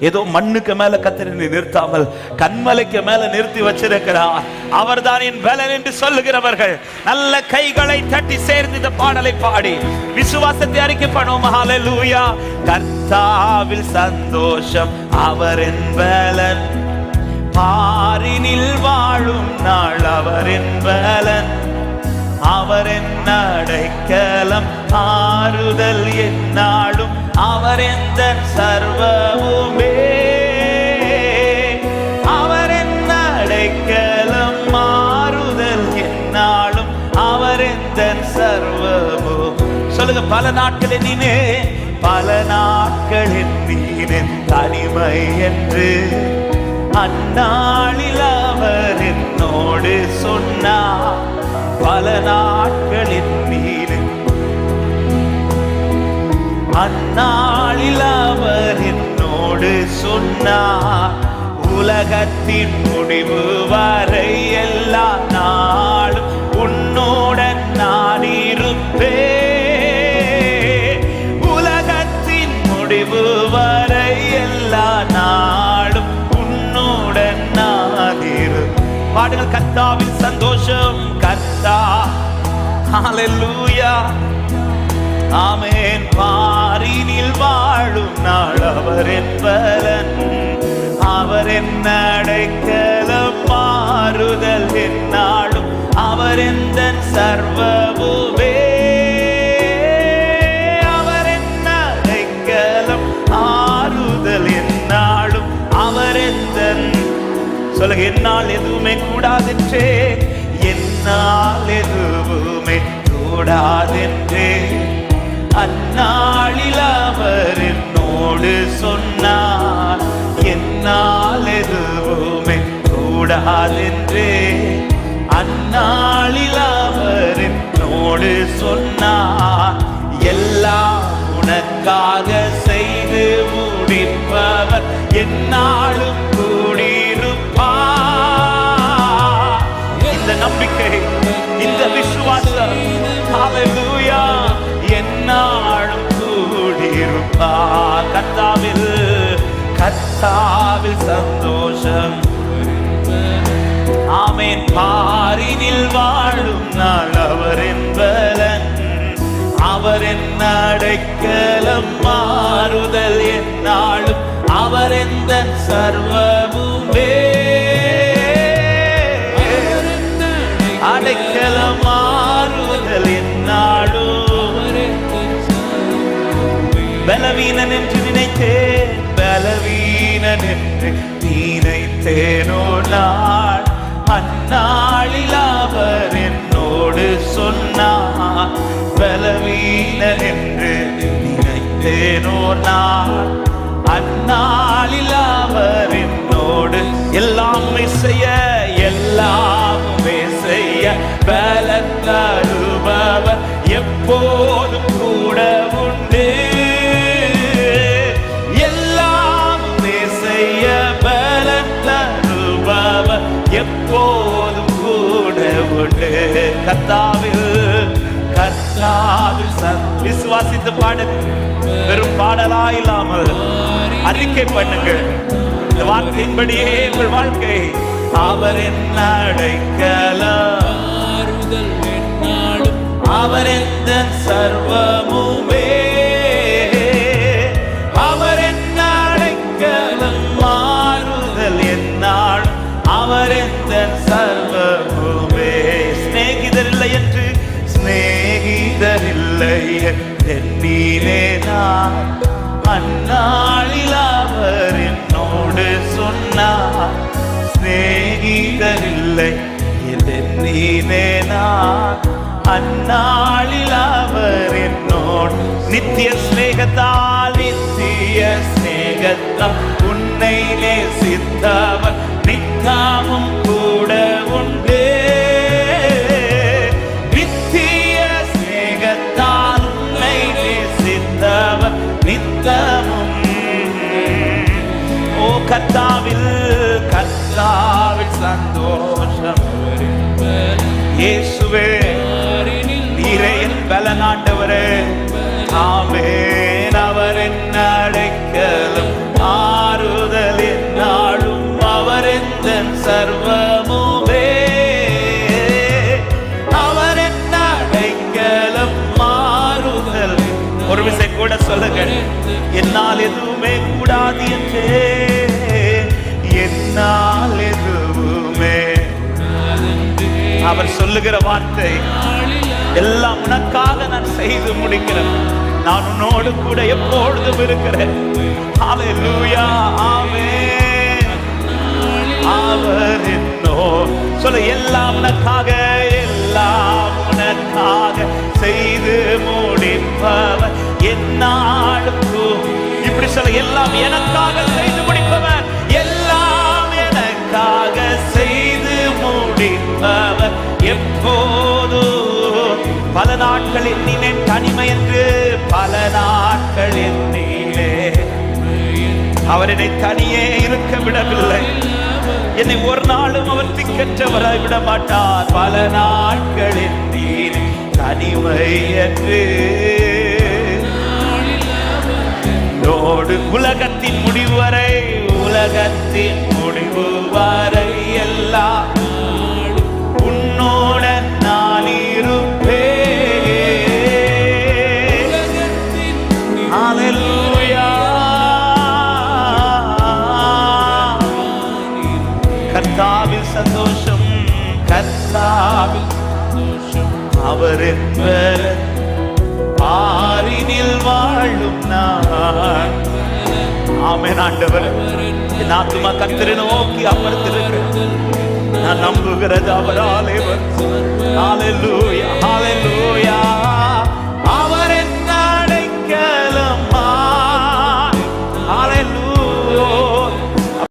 ஏதோ மண்ணுக்கு மேல கத்திரி நிறுத்தாமல் கண்மலைக்கு மேல நிறுத்தி வச்சிருக்கிறார். அவர்தான் என் பலன் என்று சொல்லுகிறவர்கள். நல்ல கைகளை தட்டி சேர்ந்து இந்த பாடலை பாடி. விசுவாசத்தை அறிக்கை பண்ணுவோம். ஹalleluya கர்த்தாவில் சந்தோஷம். அவர் என் பலன். பாரினில் வாழும் நாள் அவர் என் பலன். அவர் என் அடைக்கலம். ஆறுதல் என்னாலும் அவர் எந்த சர்வமுமே சொல்லுங்க பல நாட்கள் நீனே பல நாட்களில் நீனே தனிமை என்று. அந்நாளில் அவர் என்னோடு சொன்னார். பல நாட்களில் நீனே அந்நாளில் அவர் என்னோடு சொன்னார். உலகத்தின் முடிவு வரை எல்லாம் பாடுங்கள் கர்த்தாவின் சந்தோஷம் கர்த்தா. ஹalleluya ஆமென். பாரினில் வாழும் நாள் அவர் என்பலன். அவர் என்ன அடைக்கலம் மாறுதல் என்னாலும். அவர் எந்த சர்வ சொல்லுங்க என்னால் எதுவுமே கூடாதென்றே. என்னால் எதுவுமே கூடாதென்றே. அந்நாளில் அவர் என்னோடு சொன்னார் என்னால் எதுவுமே கூடாதென்றே. அந்நாளில் அவர் என்னோடு சொன்னார் சந்தோஷம். ஆமேன். பாரினில் வாழும் நாள் அவர் என்பலன். அவர் என்ன அடைக்கலம் மாறுதல் என்னாலும் அவர் எந்த சர்வமுமே. அடைக்கலம் மாறுதல் என்னாலும் பலவீனன் என்று நினைத்தேன். பலவீன என்று நினைத்தேனோ நாள் அந்நாளில் அவர் என்னோடு சொன்னார். பலவீனன் என்று நினைத்தேனோ நாள் அந்நாளில் அவர் என்னோடு எல்லாமே செய்ய எல்லாமே செய்ய பலத்தருபவர் எப்போ கர்த்தாவில் கர்த்தாவில் விசுவாசித்து பாடு வெறும் பாடலா இல்லாமல் அறிக்கை பண்ணுங்கள். இந்த வார்த்தையின்படியே உங்கள் வாழ்க்கை. அவர் என்ன அடைக்கலம் அவர் எந்த சர்வமுமே தென்னிலே நான். அந்நாளில் அவர் என்னோடு சொன்னார். சிநேகிதர் இல்லை தென்னிலே நான். அந்நாளில் அவர் என்னோடு நித்திய சிநேகத்தால் நித்திய சிநேகத்தால் உன்னை நேசித்தவர் நித்தாமும் இயேசுவே நீரே என் பலனாண்டவரே ஆமேன். அவர் என்ன அடைக்கலும் ஆறுதல் சர்வ அவர் சொல்லுகிற வார்த்தை எல்லாம் உனக்காக நான் செய்து முடிக்கிறேன். நான் உன்னோடு கூட எப்பொழுதும் இருக்கிறேன். அவர் என்னோ சொல்ல எல்லாம் உனக்காக எல்லாம் உனக்காக செய்து முடிப்பவர் என்னாளுக்கும் இப்படி சொல்ல எல்லாம் எனக்காக செய்து நாட்கள் எண்ணினேன் தனிமை என்று பல நாட்கள் எண்ணிலே அவர் என்னை தனியே இருக்க விடவில்லை. என்னை ஒரு நாளும் அவர் திக்கற்றவராய் விட மாட்டார் பல நாட்களில் எண்ணீர் தனிமை என்று. நோடு உலகத்தின் முடிவு வரை உலகத்தின் முடிவு வரை எல்லாம் கர்த்தாவில் அவர் என்பர் ஆறினில் வாழும் நான். ஆமேன் ஆண்டவர். என் ஆத்துமா கத்திரை நோக்கி அமர்ந்திருக்கிறேன் நான் நம்புகிறது அவராலே லூயா Hallelujah, hallelujah.